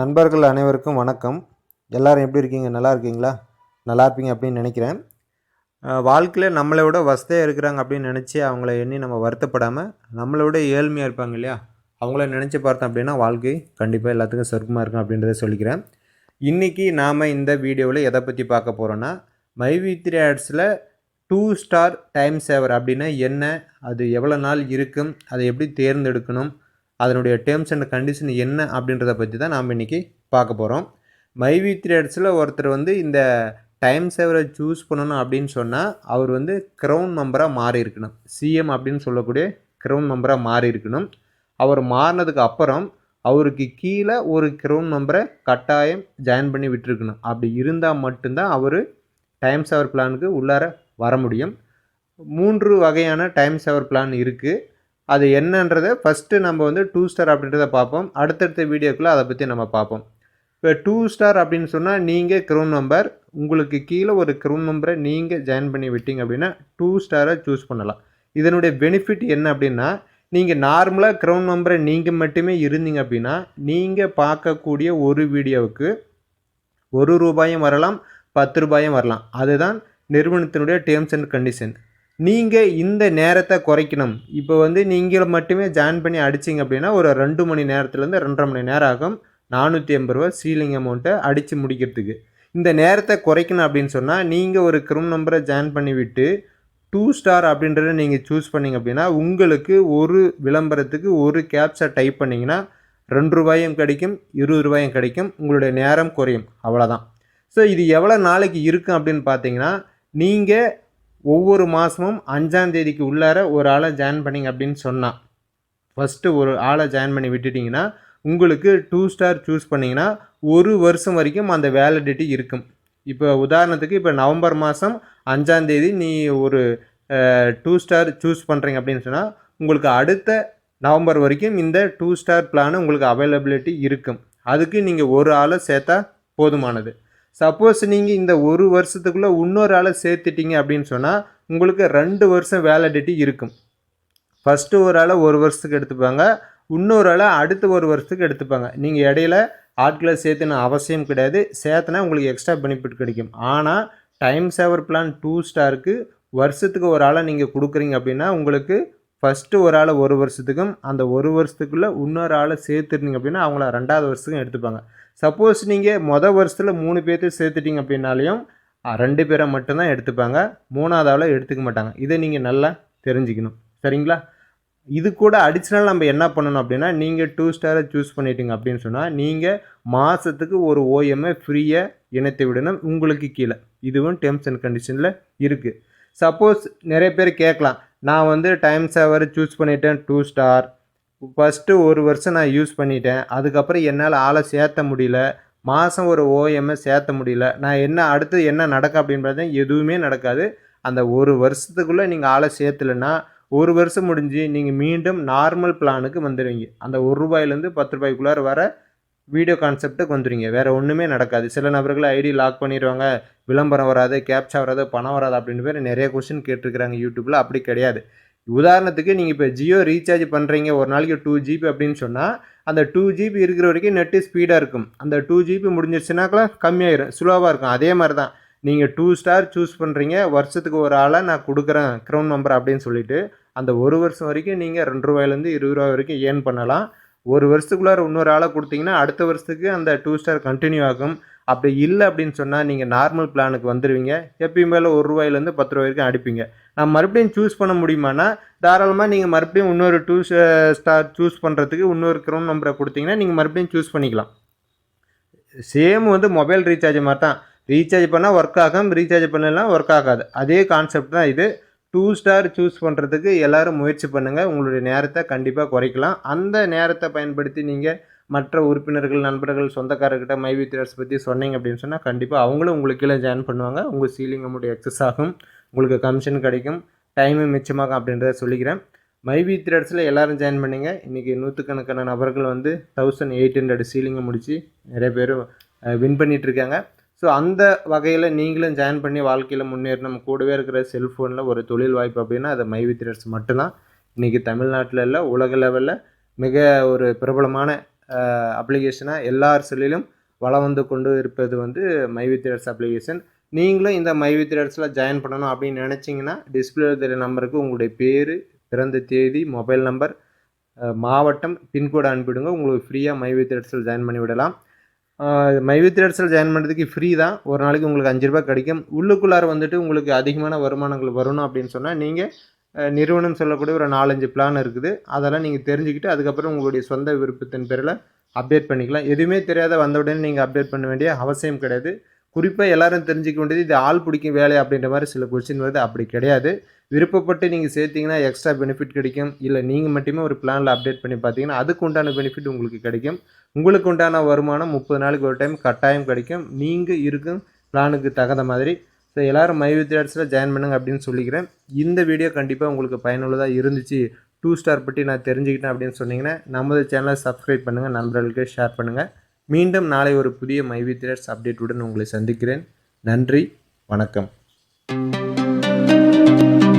நண்பர்கள் அனைவருக்கும் வணக்கம். எல்லாரும் எப்படி இருக்கீங்க? நல்லா இருக்கீங்களா? நல்லா இருப்பீங்க அப்படின்னு நினைக்கிறேன். வாழ்க்கையில் நம்மளை விட வசதியாக இருக்கிறாங்க அப்படின்னு நினச்சி அவங்கள எண்ணி நம்ம வருத்தப்படாமல் நம்மளை விட ஏழ்மையாக இருப்பாங்க இல்லையா? அவங்கள நினச்சி பார்த்தோம் அப்படின்னா வாழ்க்கை கண்டிப்பாக எல்லாத்துக்கும் சொர்க்கமாக இருக்கும் அப்படின்றத சொல்லிக்கிறேன். இன்றைக்கி நாம் இந்த வீடியோவில் எதை பற்றி பார்க்க போகிறோன்னா மைவி த்ரீ ஆட்ஸில் டூ ஸ்டார் டைம் சேவர் அப்படின்னா என்ன? அது எவ்வளோ நாள் இருக்கும்? அதை எப்படி தேர்ந்தெடுக்கணும்? அதனுடைய டேர்ம்ஸ் அண்ட் கண்டிஷன் என்ன அப்படின்றத பற்றி தான் நாம் இன்றைக்கி பார்க்க போகிறோம் மைவி த்ரெட்ஸில் ஒருத்தர் வந்து இந்த டைம் சேவரை சூஸ் பண்ணணும் அப்படின்னு சொன்னால் அவர் வந்து க்ரௌன் மெம்பராக மாறி இருக்கணும். சிஎம் அப்படின்னு சொல்லக்கூடிய க்ரௌன் மெம்பராக மாறி இருக்கணும். அவர் மாறினதுக்கு அப்புறம் அவருக்கு கீழே ஒரு க்ரௌன் மெம்பரை கட்டாயம் ஜாயின் பண்ணி விட்டுருக்கணும். அப்படி இருந்தால் மட்டும்தான் அவர் டைம் சேவர் பிளானுக்கு உள்ளார வர முடியும். மூன்று வகையான டைம் சேவர் பிளான் இருக்குது அது என்னன்றதை ஃபஸ்ட்டு நம்ம வந்து டூ ஸ்டார் அப்படின்றத பார்ப்போம். அடுத்தடுத்த வீடியோக்குள்ளே அதை பற்றி நம்ம பார்ப்போம். இப்போ டூ ஸ்டார் அப்படின்னு சொன்னால் நீங்கள் க்ரௌன் நம்பர் உங்களுக்கு கீழே ஒரு க்ரௌன் நம்பரை நீங்கள் ஜாயின் பண்ணி விட்டீங்க அப்படின்னா டூ ஸ்டாரை சூஸ் பண்ணலாம். இதனுடைய பெனிஃபிட் என்ன அப்படின்னா நீங்கள் நார்மலாக க்ரௌன் நம்பரை நீங்கள் மட்டுமே இருந்தீங்க அப்படின்னா நீங்கள் பார்க்கக்கூடிய ஒரு வீடியோவுக்கு ஒரு ரூபாயும் வரலாம் பத்து ரூபாயும் வரலாம். அதுதான் நிறுவனத்தினுடைய டேர்ம்ஸ் அண்ட் கண்டிஷன் நீங்கள் இந்த நேரத்தை குறைக்கணும். இப்போ வந்து நீங்கள் மட்டுமே ஜாயின் பண்ணி அடிச்சிங்க அப்படின்னா ஒரு ரெண்டு மணி நேரத்துலேருந்து ரெண்டரை மணி நேரம் ஆகும். நானூற்றி எண்பது ரூபா சீலிங் அமௌண்ட்டை அடித்து முடிக்கிறதுக்கு. இந்த நேரத்தை குறைக்கணும் அப்படின்னு சொன்னால் நீங்கள் ஒரு க்ரிம் நம்பரை ஜாயின் பண்ணி விட்டு டூ ஸ்டார் அப்படின்றத நீங்கள் சூஸ் பண்ணிங்க அப்படின்னா உங்களுக்கு ஒரு விளம்பரத்துக்கு ஒரு கேப்ஸை டைப் பண்ணிங்கன்னா ரெண்டு ரூபாயும் கிடைக்கும் இருபது ரூபாயும் கிடைக்கும் உங்களுடைய நேரம் குறையும். அவ்வளோதான் ஸோ இது எவ்வளோ நாளைக்கு இருக்கும் அப்படின்னு பார்த்தீங்கன்னா நீங்கள் ஒவ்வொரு மாதமும் அஞ்சாந்தேதிக்கு உள்ளார ஒரு ஆளை ஜாயின் பண்ணிங்க அப்படின்னு சொன்னால் ஃபஸ்ட்டு ஒரு ஆளை ஜாயின் பண்ணி விட்டுட்டிங்கன்னா உங்களுக்கு டூ ஸ்டார் சூஸ் பண்ணிங்கன்னா ஒரு வருஷம் வரைக்கும் அந்த வேலிடிட்டி இருக்கும். இப்போ உதாரணத்துக்கு இப்போ நவம்பர் மாதம் அஞ்சாந்தேதி நீ ஒரு டூ ஸ்டார் சூஸ் பண்ணுறீங்க அப்படின்னு சொன்னால் உங்களுக்கு அடுத்த நவம்பர் வரைக்கும் இந்த டூ ஸ்டார் பிளான் உங்களுக்கு அவைலபிலிட்டி இருக்கும். அதுக்கு நீங்கள் ஒரு ஆளை சேர்த்தா போதுமானது. சப்போஸ் நீங்கள் இந்த ஒரு வருஷத்துக்குள்ளே இன்னொரு ஆளை சேர்த்துட்டீங்க அப்படின்னு சொன்னால் உங்களுக்கு ரெண்டு வருஷம் வேலிடிட்டி இருக்கும். ஃபஸ்ட்டு ஒரு ஆளை ஒரு வருஷத்துக்கு எடுத்துப்பாங்க இன்னொரு ஆளை அடுத்த ஒரு வருஷத்துக்கு எடுத்துப்பாங்க. நீங்கள் இடையில ஆட்களை சேர்த்துன அவசியம் கிடையாது. சேர்த்துனா உங்களுக்கு எக்ஸ்ட்ரா பெனிஃபிட் கிடைக்கும். ஆனால் டைம் சேவர் பிளான் டூ ஸ்டாருக்கு வருஷத்துக்கு ஒரு ஆளை நீங்கள் கொடுக்குறீங்க அப்படின்னா உங்களுக்கு ஃபஸ்ட்டு ஒரு ஆளை ஒரு வருஷத்துக்கும் அந்த ஒரு வருஷத்துக்குள்ளே இன்னொரு ஆளை சேர்த்துருந்தீங்க அப்படின்னா அவங்கள ரெண்டாவது வருஷத்துக்கும் எடுத்துப்பாங்க. சப்போஸ் நீங்கள் மொதல் வருஷத்தில் மூணு பேர்த்தையும் சேர்த்துட்டீங்க அப்படின்னாலையும் ரெண்டு பேரை மட்டும்தான் எடுத்துப்பாங்க. மூணாவது ஆளை எடுத்துக்க மாட்டாங்க. இதை நீங்கள் நல்லா தெரிஞ்சுக்கணும். சரிங்களா? இது கூட அடிஷ்னல் நம்ம என்ன பண்ணணும் அப்படின்னா நீங்கள் டூ ஸ்டாரை சூஸ் பண்ணிட்டீங்க அப்படின்னு சொன்னால் நீங்கள் மாதத்துக்கு ஒரு ஓஎம்ஐ ஃப்ரீயாக இணைத்து விடணும். உங்களுக்கு கீழே. இதுவும் டேர்ம்ஸ் அண்ட் கண்டிஷனில் இருக்குது சப்போஸ் நிறைய பேர் கேட்கலாம். நான் வந்து டைம் சேவர் சூஸ் பண்ணிட்டேன் டூ ஸ்டார் ஃபஸ்ட்டு ஒரு வருஷம் நான் யூஸ் பண்ணிட்டேன். அதுக்கப்புறம் என்னால் ஆளை சேர்த்த முடியல. மாதம் ஒரு ஓஎம்ஐ சேர்த்த முடியல. நான் என்ன அடுத்து என்ன நடக்கும் அப்படின்னு பார்த்தா எதுவுமே நடக்காது. அந்த ஒரு வருஷத்துக்குள்ளே நீங்கள் ஆளை சேர்த்துலன்னா ஒரு வருஷம் முடிஞ்சு நீங்கள் மீண்டும் நார்மல் பிளானுக்கு வந்துடுவீங்க அந்த ஒரு ரூபாயிலேருந்து பத்து ரூபாய்க்குள்ளார வர வீடியோ கான்செப்ட்டுக்கு வந்துடுங்க வேறு ஒன்றுமே நடக்காது. சில நபர்களை ஐடி லாக் பண்ணிடுவாங்க விளம்பரம் வராது கேப்சா வராது பணம் வராது அப்படின்னு பேர் நிறைய கொஸ்டின் கேட்டிருக்கிறாங்க யூடியூப்பில் அப்படி கிடையாது. உதாரணத்துக்கு நீங்கள் இப்போ ஜியோ ரீசார்ஜ் பண்ணுறீங்க ஒரு நாளைக்கு டூ ஜிபி அப்படின்னு சொன்னால் அந்த டூ ஜிபி இருக்கிற வரைக்கும் நெட்டு ஸ்பீடாக இருக்கும். அந்த டூ ஜிபி முடிஞ்சிருச்சுனாக்கா கம்மியாயிரும். ஸ்லோவாக இருக்கும். அதே மாதிரி தான் நீங்கள் டூ ஸ்டார் சூஸ் பண்ணுறீங்க வருஷத்துக்கு ஒரு ஆளை நான் கொடுக்குறேன். க்ரௌன் நம்பர் அப்படின்னு சொல்லிட்டு அந்த ஒரு வருஷம் வரைக்கும் நீங்கள் ரெண்டு ரூபாயிலேருந்து இருபது ரூபா வரைக்கும் ஏர்ன் பண்ணலாம். ஒரு வருஷத்துக்குள்ளார இன்னொரு ஆளை கொடுத்தீங்கன்னா அடுத்த வருஷத்துக்கு அந்த டூ ஸ்டார் கண்டினியூ ஆகும். அப்படி இல்லை அப்படின்னு சொன்னால் நீங்கள் நார்மல் பிளானுக்கு வந்துடுவீங்க எப்பயும் மேலே ஒரு ரூபாயிலேருந்து பத்து ரூபாய் வரைக்கும் அடிப்பீங்க. நான் மறுபடியும் சூஸ் பண்ண முடியுமானா தாராளமாக நீங்கள் மறுபடியும் இன்னொரு டூ ஸ்டார் சூஸ் பண்ணுறதுக்கு இன்னொரு க்ரௌண்ட் நம்பரை கொடுத்தீங்கன்னா நீங்கள் மறுபடியும் சூஸ் பண்ணிக்கலாம். சேம் வந்து மொபைல் ரீசார்ஜ் மாதிரி தான். ரீசார்ஜ் பண்ணால் ஒர்க் ஆகும் ரீசார்ஜ் பண்ணலாம் ஒர்க் ஆகாது. அதே கான்செப்ட் தான் இது. டூ ஸ்டார் சூஸ் பண்ணுறதுக்கு எல்லோரும் முயற்சி பண்ணுங்கள் உங்களுடைய நேரத்தை கண்டிப்பாக குறைக்கலாம். அந்த நேரத்தை பயன்படுத்தி நீங்கள் மற்ற உறுப்பினர்கள் நண்பர்கள் சொந்தக்காரர்கிட்ட மைவி த்ரெட்ஸ் பற்றி சொன்னீங்க அப்படின்னு சொன்னால் கண்டிப்பாக அவங்களும் உங்களுக்கு கீழே ஜாயின் பண்ணுவாங்க. உங்கள் சீலிங் அமௌண்ட் எக்ஸஸ் ஆகும். உங்களுக்கு கமிஷன் கிடைக்கும். டைமும் மிச்சமாகும் அப்படின்றத சொல்லிக்கிறேன். மைவி த்ரெட்ஸில் எல்லோரும் ஜாயின் பண்ணிங்க. இன்றைக்கி நூற்றுக்கணக்கான நபர்கள் வந்து தௌசண்ட் எயிட் ஹண்ட்ரட் சீலிங்கை முடித்து நிறைய பேர் வின் பண்ணிகிட்ருக்காங்க ஸோ அந்த வகையில் நீங்களும் ஜாயின் பண்ணி வாழ்க்கையில் முன்னேறணும். கூடவே இருக்கிற செல்ஃபோனில் ஒரு தொழில் வாய்ப்பு அப்படின்னா அது மைவி த்ரெட்ஸ் மட்டும்தான். இன்றைக்கி தமிழ்நாட்டில் இல்லை உலக லெவலில் மிக ஒரு பிரபலமான அப்ளிகேஷனாக எல்லார் செல்லிலும் வளம் வந்து கொண்டு இருப்பது வந்து மைவி த்ரெட்ஸ் அப்ளிகேஷன் நீங்களும் இந்த மைவி த்ரெட்ஸில் ஜாயின் பண்ணணும் அப்படின்னு நினச்சிங்கன்னா டிஸ்பிளே தெரிய நம்பருக்கு உங்களுடைய பேர் பிறந்த தேதி மொபைல் நம்பர் மாவட்டம் பின்கோடு அனுப்பிவிடுங்க உங்களுக்கு ஃப்ரீயாக மைவி த்ரெட்ஸில் ஜாயின் பண்ணி விடலாம் மைவி த்ரெட்ஸில் ஜாயின் பண்ணுறதுக்கு ஃப்ரீ தான். ஒரு நாளைக்கு உங்களுக்கு அஞ்சு ரூபாய் கிடைக்கும். உள்ளுக்குள்ளார வந்துட்டு உங்களுக்கு அதிகமான வருமானங்கள் வரணும் அப்படின்னு சொன்னால் நீங்கள் நிறுவனம் சொல்லக்கூடிய ஒரு நாலஞ்சு பிளான் இருக்குது. அதெல்லாம் நீங்கள் தெரிஞ்சுக்கிட்டு அதுக்கப்புறம் உங்களுடைய சொந்த விருப்பத்தின் பேரில் அப்டேட் பண்ணிக்கலாம். எதுவுமே தெரியாத வந்த உடனே நீங்கள் அப்டேட் பண்ண வேண்டிய அவசியம் கிடையாது. குறிப்பாக எல்லாரும் தெரிஞ்சிக்க வேண்டியது இது ஆள் பிடிக்கும் வேலை அப்படின்ற மாதிரி சில கொஸ்டின் வருது. அப்படி கிடையாது. விருப்பப்பட்டு நீங்கள் சேர்த்தீங்கன்னா எக்ஸ்ட்ரா பெனிஃபிட் கிடைக்கும். இல்லை நீங்கள் மட்டுமே ஒரு பிளானில் அப்டேட் பண்ணி பார்த்தீங்கன்னா அதுக்கு உண்டான பெனிஃபிட் உங்களுக்கு கிடைக்கும். உங்களுக்கு உண்டான வருமானம் முப்பது நாளைக்கு ஒரு டைம் கட்டாயம் கிடைக்கும். நீங்கள் இருக்கும் பிளானுக்கு தகுந்த மாதிரி. ஸோ எல்லோரும் மை வித் ஜாயின் பண்ணுங்க அப்படின்னு சொல்லிக்கிறேன். இந்த வீடியோ கண்டிப்பாக உங்களுக்கு பயனுள்ளதாக இருந்துச்சு. டூ ஸ்டார் பற்றி நான் தெரிஞ்சுக்கிட்டேன் அப்படின்னு சொன்னீங்கன்னா நமது சேனலை சப்ஸ்கிரைப் பண்ணுங்கள் நண்பர்களுக்கு ஷேர் பண்ணுங்கள் மீண்டும் நாளை ஒரு புதிய மைவி வித் அப்டேட்டுடன் உங்களை சந்திக்கிறேன். நன்றி வணக்கம்.